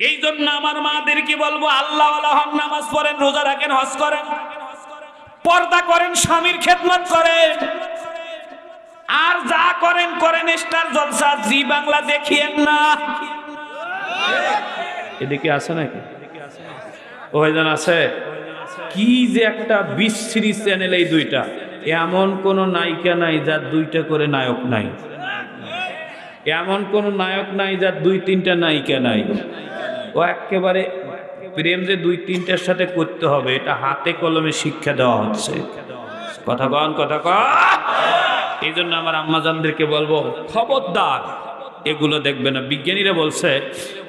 এই জন্য আমার মাদেরকে বলব? আল্লাহ হন নামাজ পড়েন, রোজা রাখেন, হজ করেন। পর্দা করেন, স্বামীর খেদমত করেন। আর যা করেন করেন, স্টার জলসা, জি বাংলা দেখিয়েন না। এদিকে আছে নাকি? ওইজন আছে? কি যে একটা বিশ্রী চ্যানেল এই দুইটা। এমন কোন নায়িকা নাই যার দুইটা করে নায়ক নাই। এমন কোন নায়ক নাই যার দুই তিনটা নায়িকা নাই। ও একেবারে প্রেম যে দুই তিনটার সাথে করতে হবে, এটা হাতে কলমে শিক্ষা দেওয়া হচ্ছে। কথা কন কথা কন। এই জন্য আমার আম্মাজানদেরকে বলব, খবরদার, এগুলো দেখবে না। বিজ্ঞানীরা বলছে,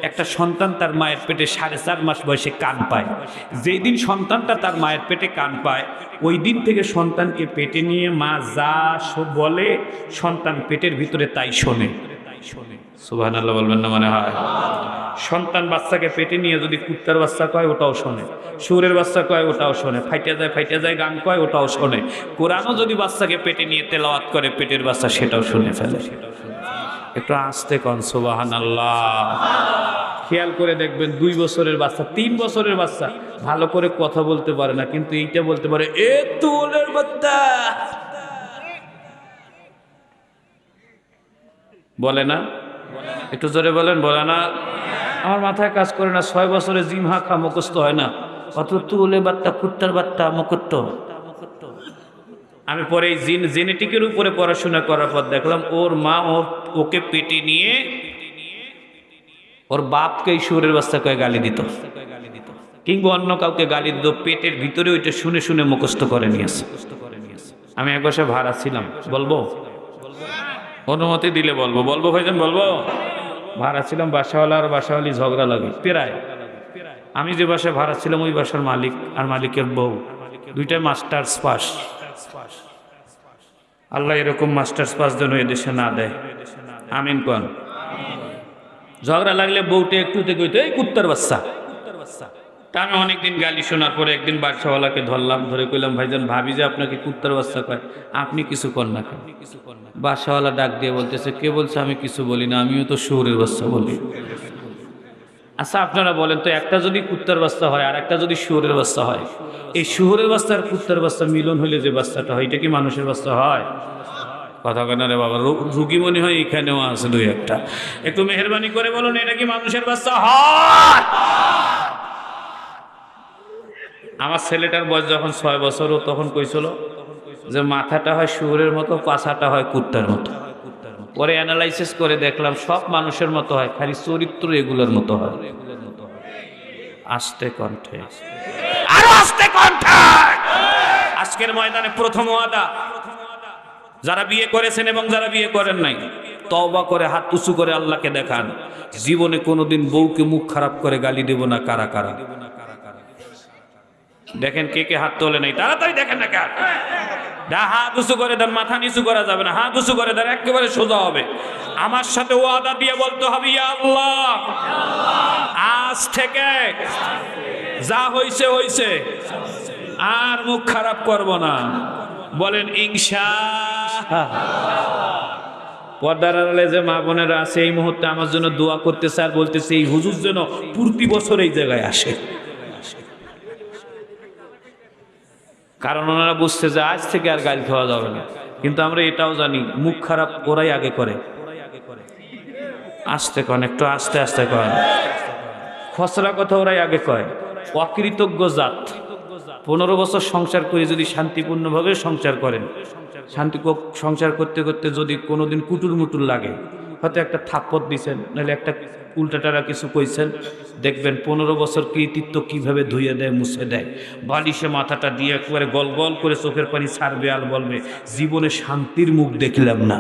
একটা সন্তান তার মায়ের পেটে সাড়ে চার মাস বয়সে কান পায়। যেই দিন সন্তানটা তার মায়ের পেটে কান পায়, ওই দিন থেকে সন্তানকে পেটে নিয়ে মা যা বলে, সন্তান পেটের ভিতরে তাই শোনে। সন্তান বাচ্চাকে পেটে নিয়ে যদি কুত্তার বাচ্চা কয়, ওটাও শোনে। সুরের বাচ্চা কয়, ওটাও শোনে। যায় যায়, গান কয়, ওটাও শোনে। কোরআনও যদি বাচ্চাকে পেটে নিয়ে তেলাওয়াত করে, পেটের বাচ্চা সেটাও শুনে ফেলে। একটু আসতে কন সুবাহান আল্লাহ খেয়াল করে দেখবেন দুই বছরের বাচ্চা, তিন বছরের বাচ্চা ভালো করে কথা বলতে পারে না, কিন্তু এইটা বলতে পারে, এ তুলের বাচ্চা! বলে না? একটু জোরে বলেন, বলে না? আমার মাথায় কাজ করে না, ছয় বছরে জিম হাঁকা মুখস্থ হয় না। অত তুলে বাত্তা, কুত্তার বাত্তা মুখত্ত আমি পরে জিন জেনেটিকের উপরে পড়াশোনা করার পর দেখলাম, ওর মা ওকে পেটে নিয়ে ওর বাপকে এই সুরের বাচ্চা কয়ে গালি দিত। কিংবা অন্য কাউকে গালি দিত, পেটের ভিতরে ওইটা শুনে শুনে মুখস্থ করে নিয়েছে। আমি এক বছর ভাড়া ছিলাম, বলব? অনুমতি দিলে বলব। বলব ভাইজান বলব? ভাড়া ছিলাম বাসাওয়ালা আর বাসাওয়ালি ঝগড়া লাগে। প্রায়। আমি যে বাসায় ভাড়া ছিলাম, ওই বাসার মালিক আর মালিকের বউ। দুইটাই মাস্টার্স পাস। আল্লাহ এরকম মাস্টার্স পাস যেন এদেশে না দেয়। আমিন কন? ঝগড়া লাগলে বউটা একটু থেকে এই কুত্তার বাচ্চা। তা আমি অনেকদিন গালি শোনার পরে একদিন বাদশাওয়ালাকে ধরলাম, ধরে কইলাম, ভাইজান, ভাবি যে আপনাকে কুত্তার বাচ্চা কয়, আপনি কিছু কর না কেন? বাদশাওয়ালা ডাক দিয়ে বলতেছে, কে বলছে আমি কিছু বলি না, আমিও তো শহরের বাচ্চা বলি। আচ্ছা আপনারা বলেন তো, একটা যদি কুত্তার বাচ্চা হয় আর একটা যদি শুয়োরের বাচ্চা হয়, এই শুয়োরের বাচ্চা আর কুত্তার বাচ্চা মিলন হলে যে বাচ্চাটা হয়, এটা কি মানুষের বাচ্চা হয়? কথা কেন রে বাবা রুগী মনে হয় এখানেও আছে দুই একটা। একটু মেহরবানি করে বলুন, এটা কি মানুষের বাচ্চা হয়? আমার ছেলেটার বয়স যখন ছয় বছর, ও তখন কইছিল যে মাথাটা হয় শুয়োরের মতো, পাছাটা হয় কুত্তার মতো। পরে অ্যানালাইসিস করে দেখলাম সব মানুষের মতো হয়, খালি চরিত্র এগুলোর মতো হয়। আস্তে কণ্ঠে। আরও আস্তে কণ্ঠে! আজকের ময়দানে প্রথম ওয়াদা, যারা বিয়ে করেছেন এবং যারা বিয়ে করেন নাই, তওবা করে হাত উঁচু করে আল্লাহকে দেখান। জীবনে কোনোদিন বউকে মুখ খারাপ করে গালি দেব না কারা কারা। দেখেন কে কে হাত তোলে নাই, তাড়াতাড়ি দেখেন না কার হাত উঁচু করে দেন, মাথা নিচু করা যাবে না। হাত উঁচু করে দেন, একেবারে সোজা হবে। আমার সাথে ওয়াদা দিয়ে বলতে হবে আল্লাহ, আজ থেকে যা হইছে হইছে, আর মুখ খারাপ করব না। বলেন, ইনশা পর্দার আড়ালে যে মা বোনেরা আছে, এই মুহূর্তে আমার জন্য দোয়া করতেছে আর বলতেছে, এই হুজুর যেন প্রতি বছর এই জায়গায় আসে। কারণ ওনারা বুঝছে যে আজ থেকে আর গাল খাওয়া যাবে না। কিন্তু আমরা এটাও জানি, মুখ খারাপ ওরাই আগে করে। আস্তে কন, একটু আস্তে আস্তে কন। খসড়া কথা ওরাই আগে কয়। অকৃতজ্ঞ জাত। পনেরো বছর সংসার করে যদি শান্তিপূর্ণভাবে সংসার করেন শান্তি সংসার করতে করতে যদি কোনোদিন কুটুর মুটুর লাগে হয়তো একটা থাপ্পড় দিছেন, নাহলে একটা উল্টাটারা কিছু কইছেন। দেখবেন পনেরো বছর কৃতিত্ব কীভাবে ধুয়ে দেয়, মুছে দেয়। বালিশে মাথাটা দিয়ে একবারে গল গল করে চোখের পানি ছাড়বে আর বলবে, জীবনে শান্তির মুখ দেখলাম না।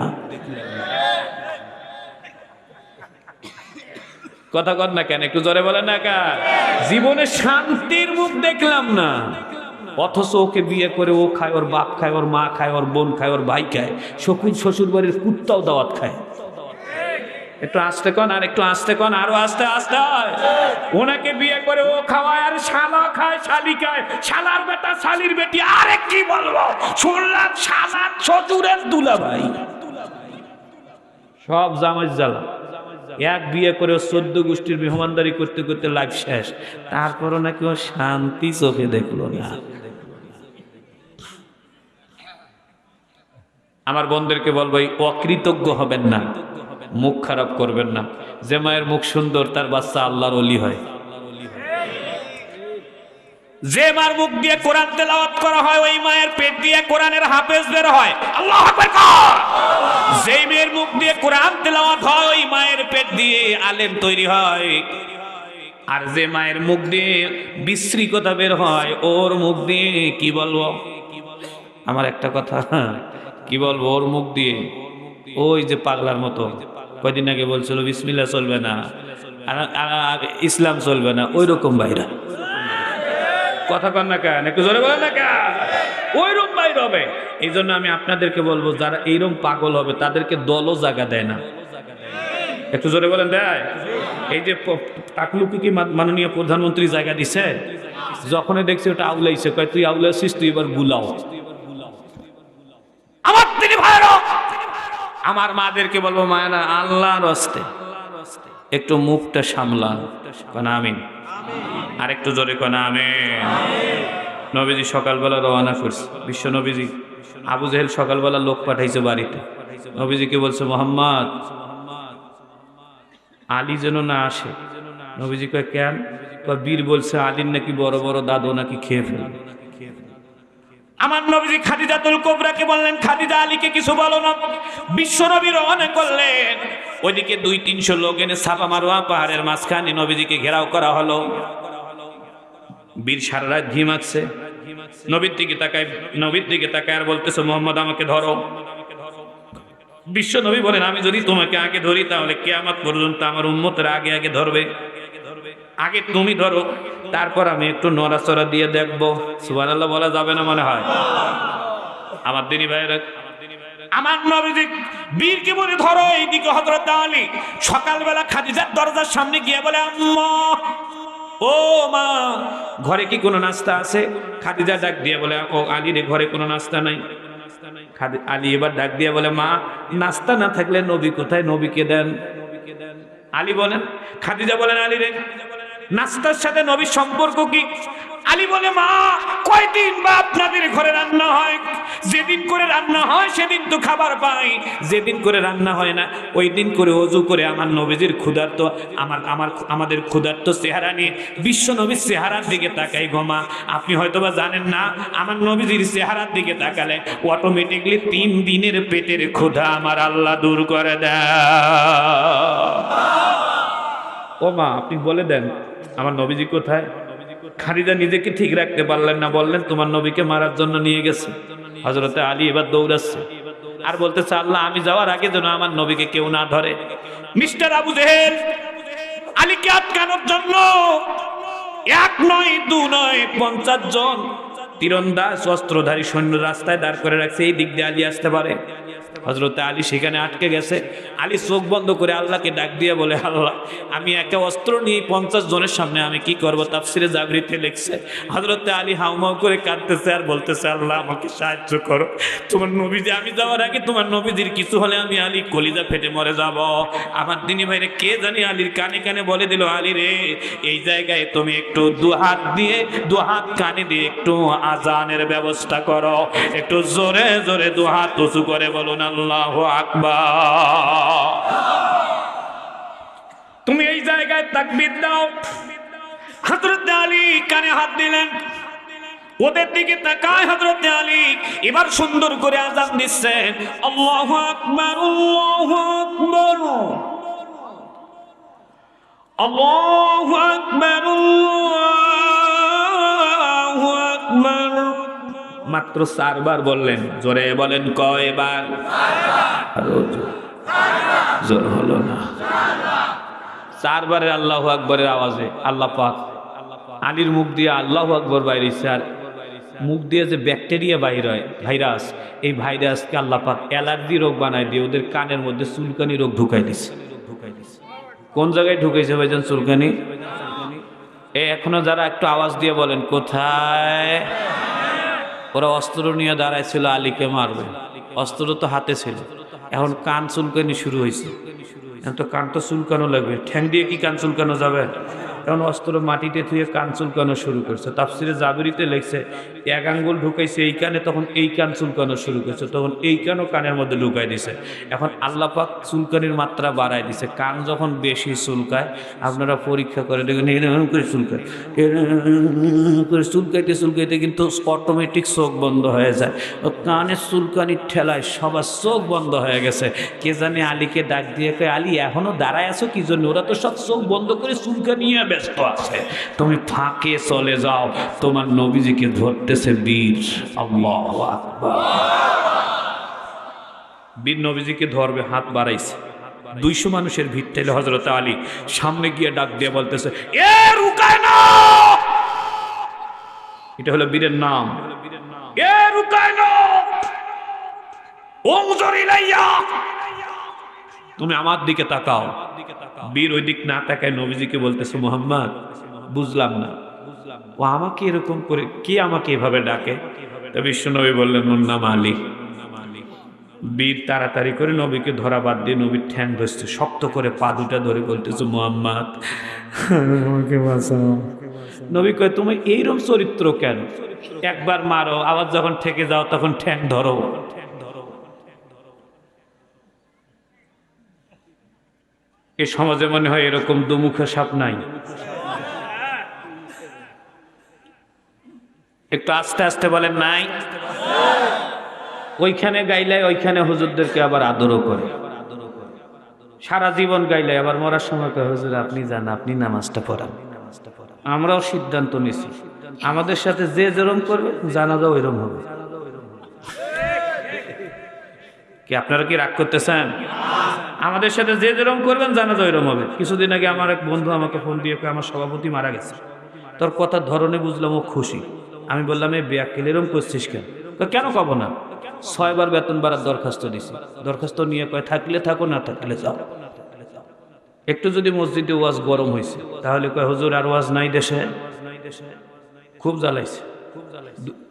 কথা কর না কেন, একটু জোরে বলে না কা জীবনে শান্তির মুখ দেখলাম না। অথচ ওকে বিয়ে করে ও খায়, ওর বাপ খায়, ওর মা খায়, ওর বোন খায়, ওর ভাই খায়, শকুন শ্বশুর বাড়ির কুত্তাও দাওয়াত খায়। একটু আসতে কন আর একটু আসতে কন, আরও আস্তে আস্তে। হয় ওনাকে বিয়ে করে ও খাওয়ায় আর শালা খায়, শালি খায়। শালার বেটা, শালির বেটি, আরে কি বলব? শুনলাম শালার শ্বশুরের দুলা ভাই সব জামাই জ্বালা। এক বিয়ে করে চোদ্দ গোষ্ঠীর মেহমানদারি করতে করতে লাইফ শেষ। তারপরও নাকি ও শান্তি চোখে দেখল না। আমার বোনদেরকে বলব অকৃতজ্ঞ হবেন না। মুখ খারাপ করবেন না। যে মায়ের মুখ সুন্দর, তার বাচ্চা আল্লাহর অলি হয়। যে মার মুখ দিয়ে কোরআন তেলাওয়াত করা হয়, ওই মায়ের পেট দিয়ে কোরআনের হাফেজ বের হয়। আল্লাহ যেই মেয়ের মুখ দিয়ে কোরআন তেলাওয়াত হয়, ওই মায়ের পেট দিয়ে আলেম তৈরি হয়। আর যে মায়ের মুখ দিয়ে বিশ্রী কথা বের হয়, ওর মুখ দিয়ে কি বলব? আমার একটা কথা, কি বলব? ওর মুখ দিয়ে, ওই যে পাগলার মতো। কয়দিন আগে বলছিল বিসমিল্লা চলবে না। ইসলাম চলবে না ওই রকম বাইরা। কথা কন না কেন? একটু জোরে বলেন না কেন? ওইরকম বাইর হবে। এই জন্য আমি আপনাদেরকে বলব, যারা এইরকম পাগল হবে, তাদেরকে দলও জায়গা দেয় না। একটু জোরে বলেন দেয়? এই যে টাকলুকে কি মাননীয় প্রধানমন্ত্রী জায়গা দিছে? যখনই দেখছি ওটা আউলাইছে, কয়, তুই আউলাইছিস, তুই এবার গুলাও আমার তিনি ভাইরা আমার মাদেরকে বলব, মায়েরা, আল্লাহর হস্তে একটু মুখটা সামলান। কেন, আমিন। আর একটু জোরে কেন, আমিন। নবীজি সকালবেলা রওনা করছে। বিশ্ব নবীজি, আবু জেহেল সকালবেলা লোক পাঠাইছে বাড়িতে। নবীজিকে বলছে, মোহাম্মদ, আলী যেন না আসে। নবীজি কয়, কেন? বীর বলছে, আলীর নাকি বড় বড় দাদু নাকি খেয়ে ফেলবে। আমার নবীজি খাদিজাতুল কোবরাকে বললেন, খাদিজা আলীকে কিছু বলো না। বিশ্ব নবী রওনা করলেন। ওইদিকে দুই তিনশো লোক এনে ছাপা মারোয়া পাহাড়ের মাঝখানে নবীজিকে ঘেরাও করা হলো। বীর সারা রাত ঘি মাখছে। নবীর দিকে তাকায়, নবীর দিকে তাকায় আর বলতেছে, মোহাম্মদ, আমাকে ধরো। বিশ্ব নবী বলেন, আমি যদি তোমাকে আগে ধরি, তাহলে কেয়ামত পর্যন্ত আমার উম্মতের আগে আগে ধরবে। আগে তুমি ধরো, তারপর আমি একটু নড়াচড়া দিয়ে দেখব। সুবান আল্লাহ বলা যাবে না মনে হয়? আমার দিনী ভাইরা আমার নবীজি বীরকে বলে ধরো, এইদিকে হজরত আলী। সকালবেলা খাদিজার দরজার সামনে গিয়ে বলে, আম্মা, ও মা, ঘরে কি কোনো নাস্তা আছে? খাদিজা ডাক দিয়ে বলে, ও আলী রে, ঘরে কোনো নাস্তা নাই। খাদি আলী এবার ডাক দিয়ে বলে, মা, নাস্তা না থাকলে নবী কোথায়? নবীকে দেন। আলী বলেন, খাদিজা বলেন, আলী রে নাস্তার সাথে নবীর সম্পর্ক কি? আলী বলে, মা, কয়দিন বা আপনাদের ঘরে রান্না হয়? যেদিন করে রান্না হয়, সেদিন তো খাবার পাই। যেদিন করে রান্না হয় না ওই দিন করে অজু করে আমার নবীজির ক্ষুধার্ত, আমার আমার, আমাদের ক্ষুধার্ত চেহারা নিয়ে বিশ্ব নবীর চেহারার দিকে তাকাই গোমা আপনি হয়তোবা জানেন না, আমার নবীজির চেহারার দিকে তাকালে অটোমেটিকলি তিন দিনের পেটের ক্ষুধা আমার আল্লাহ দূর করে দেয়। ও মা, আপনি বলে দেন, আমার নবীজি কোথায়? খালিদা নিজেকে ঠিক রাখতে পারলেন না, বললেন, তোমার নবীকে মারার জন্য নিয়ে গেছে। হজরতে আলী এবার দৌড়াচ্ছে। আর বলতেছে, আল্লাহ, আমি যাওয়ার আগে যেন আমার নবীকে কেউ না ধরে। মিস্টার আবু জেহেল, আলীকে আটকানোর জন্য এক নয়, দু নয়, পঞ্চাশ জন তীরন্দাজ, অস্ত্রধারী সৈন্য রাস্তায় দাঁড় করে রাখছে। এই দিক দিয়ে আলী আসতে পারে। হজরতে আলী সেখানে আটকে গেছে। আলী চোখ বন্ধ করে আল্লাহকে ডাক দিয়ে বলে, আল্লাহ, আমি একটা অস্ত্র নিয়ে পঞ্চাশ জনের সামনে আমি কি করব? তাফসিরে জাগরিতে লিখছে হজরতে আলী হাউমাউ করে কাঁদতেছে আর বলতেছে, আল্লাহ, আমাকে সাহায্য করো। তোমার নবীজি, আমি যাওয়ার আগে তোমার নবীজির কিছু হলে আমি আলী কলিজা ফেটে মরে যাব। আমার দিনী ভাইরে কে জানি আলীর কানে কানে বলে দিল, আলী রে, এই জায়গায় তুমি একটু দু হাত দিয়ে, দু হাত কানে দিয়ে একটু আজানের ব্যবস্থা করো। একটু জোরে জোরে দু হাত উঁচু করে বলুন আল্লাহ আকবার। তুমি এই জায়গায় তাকবির দাও। হযরত আলী কানে হাত দিলেন। ওদের দিকে তাকায় হযরত আলী। এবার সুন্দর করে আজান দিচ্ছেন। আল্লাহু আকবার আল্লাহু আকবার। আল্লাহু আকবার, আল্লাহু মাত্র চারবার বললেন, জোরে বলেন কয়বার? জোর। হলো না। চারবারের আল্লাহ আকবরের আওয়াজে, আল্লাহ পাক আলীর মুখ দিয়ে আল্লাহ আকবর বাইরেছে, আর মুখ দিয়ে যে ব্যাকটেরিয়া বাইর হয়, ভাইরাস, এই ভাইরাসকে আল্লাহ পাক অ্যালার্জি রোগ বানায় দিয়ে ওদের কানের মধ্যে চুলকানি রোগ ঢুকাই দিছে। কোন জায়গায় ঢুকেছে ভাইজান চুলকানি? এ, এখনও যারা একটু আওয়াজ দিয়ে বলেন, কোথায়? ওরা অস্ত্র নিয়ে দাঁড়াইছিল, আলীকে মারবে। অস্ত্র তো হাতে ছিল। এখন কান চুলকানি শুরু হয়েছে এখন তো কান তো চুলকানো লাগবে। ঠ্যাং দিয়ে কি কান চুলকানো যাবে? এখন অস্ত্র মাটিতে থুয়ে কান চুলকানো শুরু করছে। তাফসিরে জাবিরিতে লেখছে, এক আঙ্গুল ঢুকাইছে এই কানে তখন এই কান চুলকানো শুরু করছে, তখন এই কানও কানের মধ্যে ঢুকাই দিছে। এখন আল্লাহ পাক চুলকানির মাত্রা বাড়ায় দিছে। কান যখন বেশি চুলকায়, আপনারা পরীক্ষা করে দেখবেন এরকম করে চুলকায় করে চুলকাইতে চুলকাইতে কিন্তু অটোমেটিক চোখ বন্ধ হয়ে যায়। ও কানের চুলকানির ঠেলায় সবার চোখ বন্ধ হয়ে গেছে। কে জানে আলীকে ডাক দিয়ে আলী, এখনও দাঁড়ায় আছো? কি জন্য? ওরা তো সব চোখ বন্ধ করে চুলকা নিয়ে ব্যস্ত আছে তুমি ফাঁকে চলে যাও, তোমার নবীজিকে ধরতেছে বীর। বীর নবীজিকে ধরবে, হাত বাড়াইছে। দুইশো মানুষের ভিড় ঠেলে হজরত আলী সামনে গিয়ে ডাক দিয়ে বলতেছে এটা হলো বীরের নাম। তুমি আমার দিকে তাকাও। বীর ওই দিক না তাকায় নবীজিকে বলতেছে, মোহাম্মদ, বুঝলাম না। ও আমাকে এরকম করে, কে আমাকে এভাবে ডাকে? তা বিশ্বনবী বললেন, ওর নাম আলী। বীর তাড়াতাড়ি করে নবীকে ধরা বাদ দিয়ে নবীর ঠ্যাং ধরছে, শক্ত করে পা দুটা ধরে বলতেছে, মোহাম্মদ, আমাকে নবী কয়, তুমি এইরকম চরিত্র কেন? একবার মারো, আবার যখন ঠেকে যাও, তখন ঠ্যাং ধরো। এ সমাজে মনে হয় এরকম দুমুখ সাপ নাই। একটু আস্তে আস্তে বলেন, নাই। ওইখানে গাইলে, ওইখানে হুজুরদেরকে আবার আদরও করে। সারা জীবন গাইলে, আবার মরার সময় হুজুর, আপনি যান, আপনি নামাজটা পড়ান। আমরাও সিদ্ধান্ত নিছি। আমাদের সাথে যে যেরম করবে জানাজাও এরম হবে। কি আপনারা কি রাগ করতেছেন? আমাদের সাথে যে যেরকম করবেন জানাজা এরম হবে। কিছুদিন আগে আমার এক বন্ধু আমাকে ফোন দিয়ে আমার সভাপতি মারা গেছে। তোর কথার ধরনে বুঝলাম ও খুশি। আমি বললাম এই ব্যাকেল এরম করছিস কেন? কেন কব না? ছয়বার বেতন বাড়ার দরখাস্ত দিছি। দরখাস্ত নিয়ে কয় থাকলে থাকো না থাকলে যাও। একটু যদি মসজিদে ওয়াজ গরম হয়েছে তাহলে কয় হুজুর আর ওয়াজ নাই দেশে? খুব জ্বালাইছে।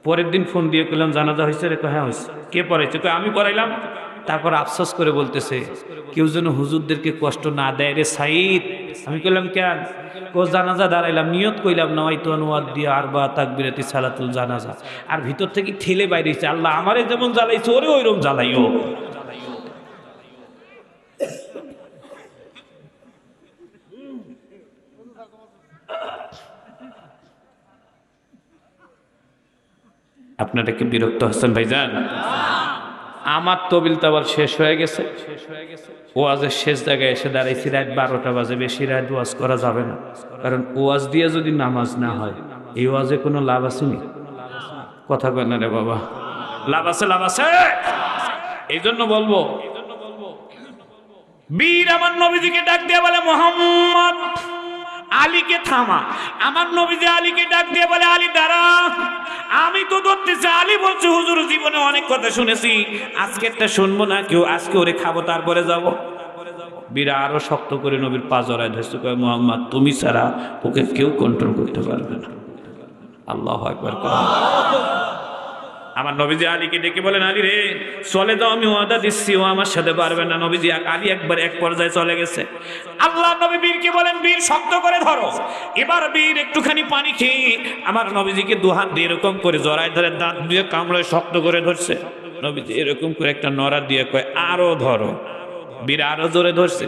পরের দিন ফোন দিয়ে করলাম জানাজা হয়েছে রে? কয়, হ্যাঁ হয়েছে কে পড়াইছে? কয় আমি পড়াইলাম। তারপর আফসোস করে বলতেছে, কেউ যেন হুজুরদেরকে কষ্ট না দেয় রে সাইদ আমি কইলাম, কেন? কো, জানাজা দাঁড়াইলাম, নিয়ত কইলাম নয় তো অনুয়াদ দিয়ে আর বা তাকবিরাতি সালাতুল জানাজা। আর ভিতর থেকে ঠেলে বাইরেছে আল্লাহ আমারে যেমন জ্বালাইছে, ওরে ওইরকম জ্বালাইও। আপনারা কি বিরক্ত হচ্ছেন ভাইজান? আমার তবিল তাবার শেষ হয়ে গেছে। ওয়াজের শেষ জায়গায় এসে দাঁড়াইছি, রাত বারোটা বাজে, বেশি রাত ওয়াজ করা যাবে না। কারণ ওয়াজ দিয়ে যদি নামাজ না হয়, এই ওয়াজে কোনো লাভ আসেনি কথা কয় না রে বাবা। লাভ আছে লাভ আছে। এই জন্য বলব, বীর আমার নবীজিকে ডাক দিয়ে বলে, মোহাম্মদ আলীকে থামা। আমার নবীজি আলীকে ডাক দিয়ে বলে, আলী, দাঁড়া। আমি তো ধরতেছি, আলী বলছে, হুজুর, জীবনে অনেক কথা শুনেছি। আজকে একটা শুনব না, কেউ আজকে ওরে খাব, তারপরে যাব। বীরা আরও শক্ত করে নবীর পা জড়ায় ধরছে, কয়, মোহাম্মদ, তুমি ছাড়া ওকে কেউ কন্ট্রোল করতে পারবে না। আল্লাহ একবার আমার নবীজি আলীকে ডেকে বলেন, আলী রে, চলে যাও, আমি ওয়াদা দিচ্ছি, ও আমার সাথে পারবে না। নবীজি আলী একবার এক পর্যায়ে চলে গেছে। আল্লাহ নবী বীরকে বলেন, বীর, শক্ত করে ধরো। এবার বীর, একটুখানি পানি খেয়ে আমার নবীজিকে দুহাত দিয়ে এরকম করে জড়ায় ধরে, দাঁত দিয়ে কামড়ে শক্ত করে ধরছে। নবীজি এরকম করে একটা নড়া দিয়ে কয়, আরও ধরো। বীর আরও জোরে ধরছে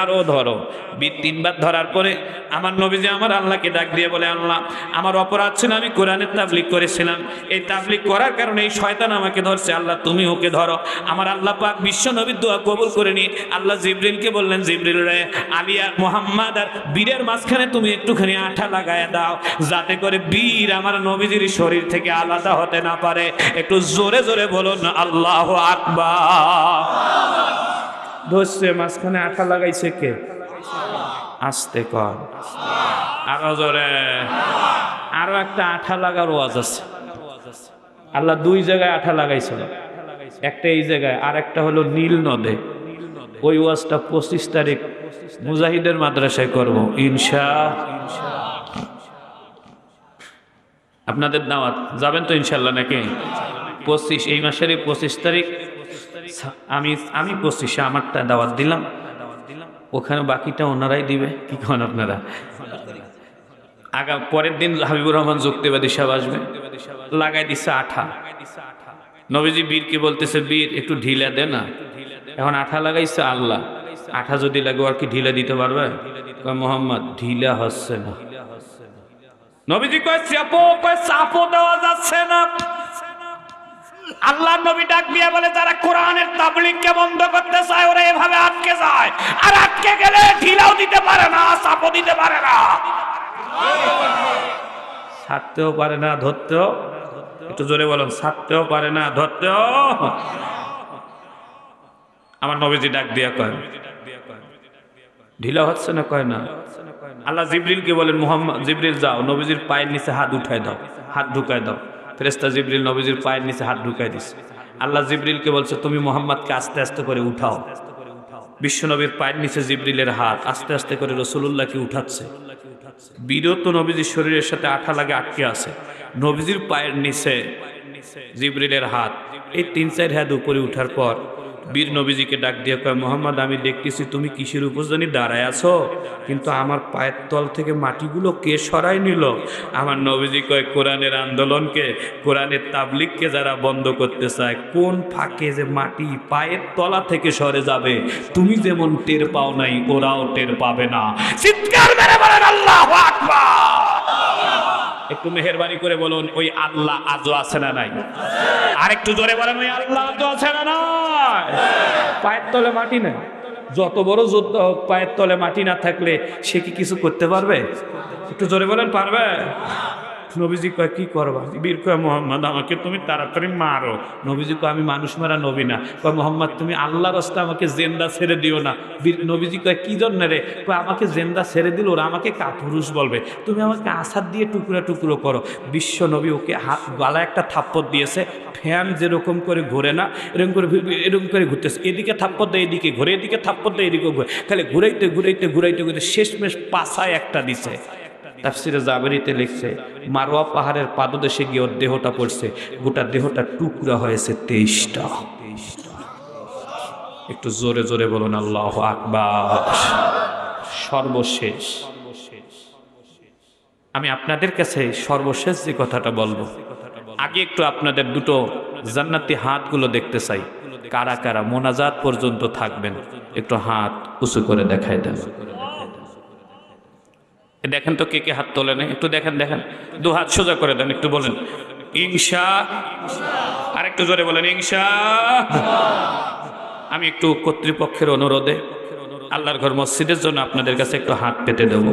আরও ধরো। বীর তিনবার ধরার পরে আমার নবীজি আমার আল্লাহকে ডাক দিয়ে বলে, আল্লাহ, আমার অপরাধ ছিল, আমি কোরআনের তাবলিক করেছিলাম। এই তাবলিক করার কারণে এই শয়তান আমাকে ধরছে। আল্লাহ, তুমি ওকে ধরো। আমার আল্লাহ পাক বিশ্ব নবীর দোয়া কবুল করে নি আল্লাহ জিবরিলকে বললেন, জিবরিল রে, আলিয়া, মোহাম্মদ আর বীরের মাঝখানে তুমি একটুখানি আঠা লাগায় দাও, যাতে করে বীর আমার নবীজির শরীর থেকে আলাদা হতে না পারে। একটু জোরে জোরে বলুন, আল্লাহ আকবার। ধরছে, মাঝখানে আঠা লাগাইছে কে? আস্তে কর। আরও জোরে। আরও একটা আঠা লাগার ওয়াজ আছে। আল্লাহ দুই জায়গায় আঠা লাগাইছিল। একটা এই জায়গায় আর একটা হলো নীল নদে। ওই ওয়াজটা পঁচিশ তারিখ মুজাহিদের মাদ্রাসায় করব, ইনশা। আপনাদের দাওয়াত, যাবেন তো ইনশাল্লাহ নাকি? পঁচিশ, এই মাসেরই পঁচিশ তারিখ আমি আমি পঁচিশে আমারটা দাওয়াত দিলাম। ওখানে বাকিটা ওনারাই দিবে। কি কন আপনারা? আগা, পরের দিন হাবিবুর রহমান যুক্তিবাদী সাহেব আসবে। লাগাই দিচ্ছে আঠা। নবীজি বীরকে বলতেছে, বীর, একটু ঢিলা দে না। এখন আঠা লাগাইছে আল্লাহ। আঠা যদি লাগে, আর কি ঢিলা দিতে পারবে? মোহাম্মদ, ঢিলা হচ্ছে না। নবীজি কয় চাপো কয় চাপো দেওয়া যাচ্ছে না। আল্লাহ নবী ডাক দিয়ে বলে, যারা কোরআনের তাবলিগকে বন্ধ করতে চায়, ওরা এভাবে আটকে যায়। আর আটকে গেলে ঢিলাও দিতে পারে না, চাপও দিতে পারে না। ছাড়তেও পারে না, ধরতেও। একটু জোরে বলুন, ছাড়তেও পারে না, ধরতেও। আমার নবীজি ডাক দিয়া কয়, ঢিলা হচ্ছে না? কয়, না। আল্লাহ জিবরিলকে বলেন, মোহাম্মদ, জিবরিল যাও, নবীজির পায়ের নিচে হাত উঠায় দাও, হাত ঢুকায় দাও। ফেরেস্তা জিবরিল নবীজির পায়ের নিচে হাত ঢুকাই দিছে। আল্লাহ জিবরিলকে বলছে, তুমি মোহাম্মদকে আস্তে আস্তে করে উঠাও। বিশ্বনবীর পায়ের নিচে জিবরিলের হাত আস্তে আস্তে করে রসুল্লাহকে উঠাচ্ছে। বিরত নবীজির শরীরের সাথে আঠা লাগে আটকে আছে। নবীজির পায়ের নিচে জিবরিলের হাত। এই তিন চার হাত উপরে উঠার পর বীর নবীজিকে ডাক দিয়ে কয়, মোহাম্মদ, আমি দেখতেছি তুমি কিসের উপর দাঁড়ায় আছো? কিন্তু আমার পায়ের তল থেকে মাটিগুলো কে সরাই নিল? আমার নবীজি কয়, কোরআনের আন্দোলনকে, কোরআনের তাবলিগকে যারা বন্ধ করতে চায়, কোন ফাঁকে যে মাটি পায়ের তলা থেকে সরে যাবে, তুমি যেমন টের পাও নাই, ওরাও টের পাবে না। চিৎকার মেরে বলেন, আল্লাহ একটু মেহরবানি করে বলুন, ওই আল্লাহ আজও আছে না নাই? আর একটু জোরে বলেন, ওই আল্লাহ আজও আছে না নাই? পায়ের তলে মাটি নেই। যত বড় যোদ্ধা হোক, পায়ের তলে মাটি না থাকলে সে কি কিছু করতে পারবে? একটু জোরে বলেন, পারবে? নবীজি কয়, কি করবা? বীর কয়, মোহাম্মদ, আমাকে তুমি তাড়াতাড়ি মারো। নবীজি কয়, আমি মানুষ মারা নবী না। কয়, মোহাম্মদ, তুমি আল্লাহ রাস্তা আমাকে জেন্দা ছেড়ে দিও না। বীর নবীজি কয়, কি জন্য রে? কয়, আমাকে জেন্দা ছেড়ে দিল, ওরা আমাকে কাপুরুষ বলবে। তুমি আমাকে আসাদ দিয়ে টুকরো টুকরো করো। বিশ্ব নবী ওকে হাত, গলায় একটা থাপ্পড় দিয়েছে, ফ্যান যেরকম করে ঘোরে না, এরকম করে এরকম করে ঘুরতেছে। এদিকে থাপ্পড় দেয়, এদিকে ঘুরে, এদিকে থাপ্পড় দেয়, এদিকে ঘুরে। খালি ঘুরাইতে ঘুরাইতে ঘুরাইতে ঘুরে শেষমেশ পাশায় একটা দিছে। তাফসিরে জাবেরিতে লিখছে মারোয়া পাহাড়ের পাদদেশে গিয়ে ওর দেহটা পড়ছে, গোটা দেহটা টুকরা হয়েছে তেইশটা। একটু জোরে জোরে বলুন, আল্লাহ আকবার। সর্বশেষ। আমি আপনাদের কাছে সর্বশেষ যে কথাটা বলব, আগে একটু আপনাদের দুটো জান্নাতি হাতগুলো দেখতে চাই। কারা কারা মোনাজাত পর্যন্ত থাকবেন, একটু হাত উঁচু করে দেখায় দেন। দেখেন তো কে কে হাত তোলে না একটু দেখেন দেখেন। দু হাত সোজা করে দেন, একটু বলেন। ইংসা আর একটু জোরে বলেন ইংসা আমি একটু কর্তৃপক্ষের অনুরোধে আল্লাহর ঘর মসজিদের জন্য আপনাদের কাছে একটু হাত পেতে দেবো।